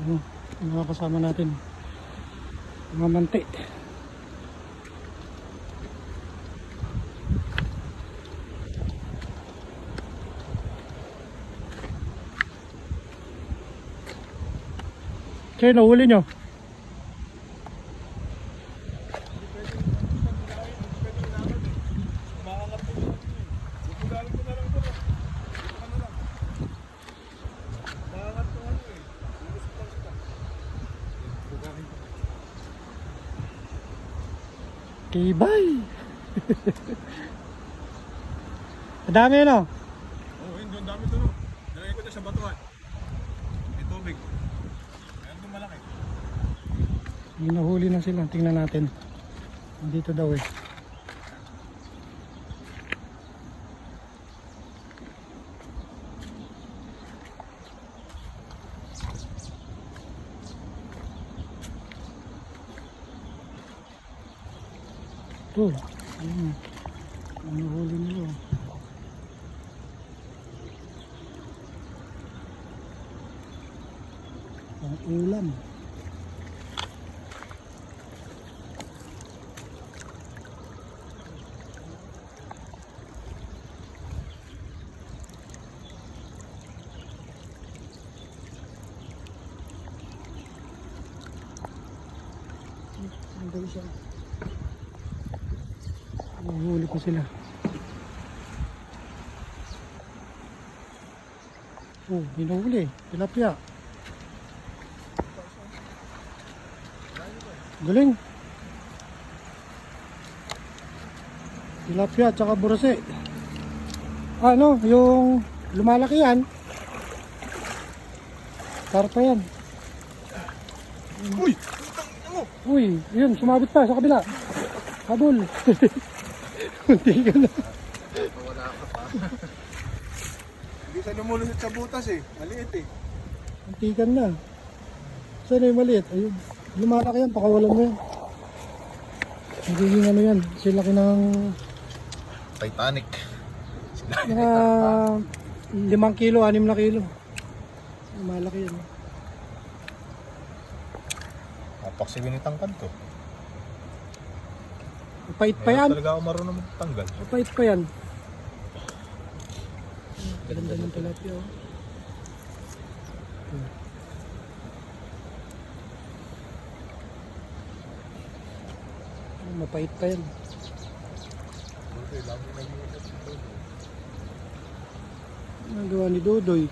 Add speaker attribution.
Speaker 1: Ano, mga kasama natin. Mga manti. Kaya nahuli nyo? Tibay! Ang dami no?
Speaker 2: Oo, yun, doon dami doon. Nalagay ko na sa batuhan. May tubig. Ayan doon malaki.
Speaker 1: May nahuli na sila. Tingnan natin. Dito daw eh. Ito. Ayun. Ang nahuli nila. oh. Ang ulam. Ang dali. Huli ko sila. Oh, hinahuli. Tilapia. Galing. Tilapia tsaka burase. Ano, yung lumalaki yan. Karpa yan.
Speaker 2: Uy!
Speaker 1: Uy, yun, sumabit pa sa kabila. Habol. Hindi ka na.
Speaker 2: Hindi siya lumulusot sa butas eh. Maliit eh.
Speaker 1: Antikan na. Saan yung maliit? Ayun. Lumalaki yan, pakawalan mo yan. Magiging ano yan, sila ng
Speaker 2: Titanic.
Speaker 1: mga limang kilo, anim na kilo. Lumalaki yan.
Speaker 2: Napaksiwin ni tangkad ko.
Speaker 1: Mapait pa yan.
Speaker 2: talaga ako marunong magtanggal.
Speaker 1: Mapait pa yan. Ganda ng tilapia. oh. Hmm. Mapait pa yan. Ang gawa ni Dodoy.